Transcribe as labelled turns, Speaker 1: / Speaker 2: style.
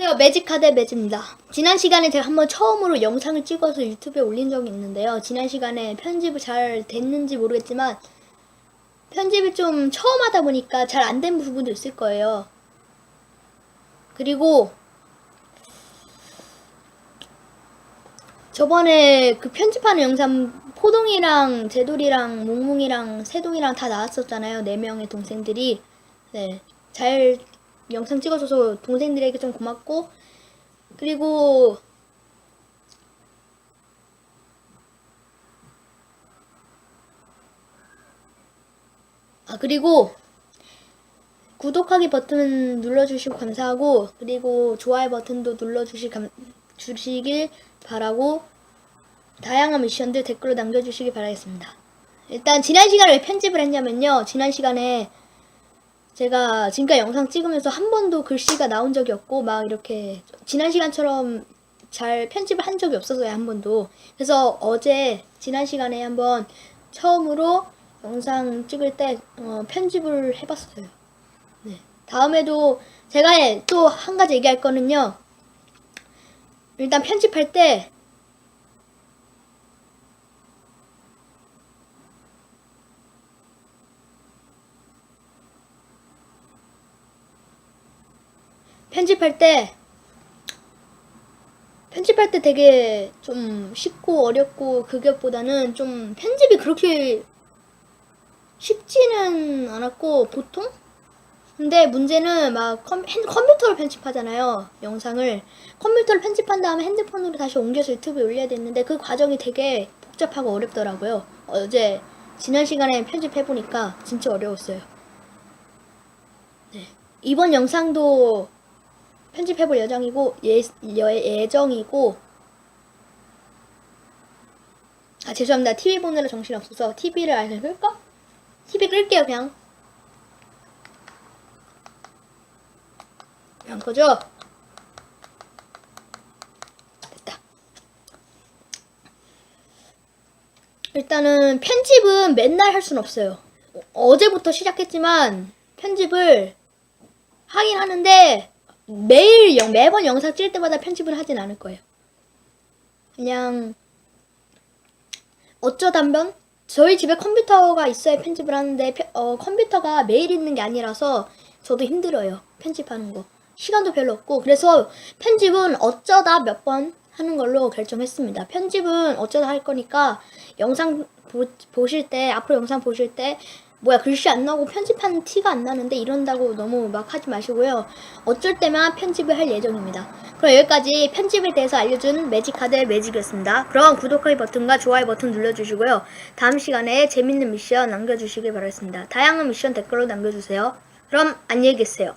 Speaker 1: 안녕하세요. 매직카드 매즈입니다. 지난 시간에 제가 한번 처음으로 영상을 찍어서 유튜브에 올린 적이 있는데요. 지난 시간에 편집이 잘 됐는지 모르겠지만 편집이 좀 처음 하다 보니까 잘 안 된 부분도 있을 거예요. 그리고 저번에 그 편집하는 영상 포동이랑 제돌이랑 몽몽이랑 세동이랑 다 나왔었잖아요. 네 명의 동생들이. 네. 잘 영상 찍어줘서 동생들에게 좀 고맙고 그리고 아 그리고 구독하기 버튼 눌러주시고 감사하고 그리고 좋아요 버튼도 눌러주시 감, 주시길 바라고 다양한 미션들 댓글로 남겨주시기 바라겠습니다. 일단 지난 시간에 왜 편집을 했냐면요. 지난 시간에 제가 지금까지 영상 찍으면서 한 번도 글씨가 나온 적이 없고 막 이렇게 지난 시간처럼 잘 편집을 한 적이 없었어요 한 번도. 그래서 어제 지난 시간에 한번 처음으로 영상 찍을 때 어, 편집을 해봤어요. 네. 다음에도 제가 또 한 가지 얘기할 거는요. 일단 편집할 때 편집할 때 편집할 때 되게 좀 쉽고 어렵고 그것보다는 좀 편집이 그렇게 쉽지는 않았고 보통? 근데 문제는 막 컴, 핸, 컴퓨터로 편집하잖아요 영상을. 컴퓨터로 편집한 다음에 핸드폰으로 다시 옮겨서 유튜브에 올려야 되는데 그 과정이 되게 복잡하고 어렵더라고요. 어제 지난 시간에 편집해보니까 진짜 어려웠어요. 네. 이번 영상도 편집해볼 예정이고 예, 예, 예정이고. 아 죄송합니다. TV 보느라 정신 없어서 TV를 아예 끌까? TV 끌게요 그냥. 그냥 거죠? 됐다. 일단은 편집은 맨날 할 순 없어요. 어, 어제부터 시작했지만 편집을 하긴 하는데 매일 영, 매번 영상 찍을 때마다 편집을 하진 않을 거예요. 그냥 어쩌다 한번 저희 집에 컴퓨터가 있어야 편집을 하는데 펴- 어, 컴퓨터가 매일 있는 게 아니라서 저도 힘들어요. 편집하는 거. 시간도 별로 없고 그래서 편집은 어쩌다 몇 번 하는 걸로 결정했습니다. 편집은 어쩌다 할 거니까 영상 보, 보실 때 앞으로 영상 보실 때 뭐야 글씨 안 나오고 편집하는 티가 안 나는데 이런다고 너무 막 하지 마시고요. 어쩔 때만 편집을 할 예정입니다. 그럼 여기까지 편집에 대해서 알려준 매직카드 매직이었습니다. 그럼 구독하기 버튼과 좋아요 버튼 눌러주시고요. 다음 시간에 재밌는 미션 남겨주시길 바라겠습니다. 다양한 미션 댓글로 남겨주세요. 그럼 안녕히 계세요.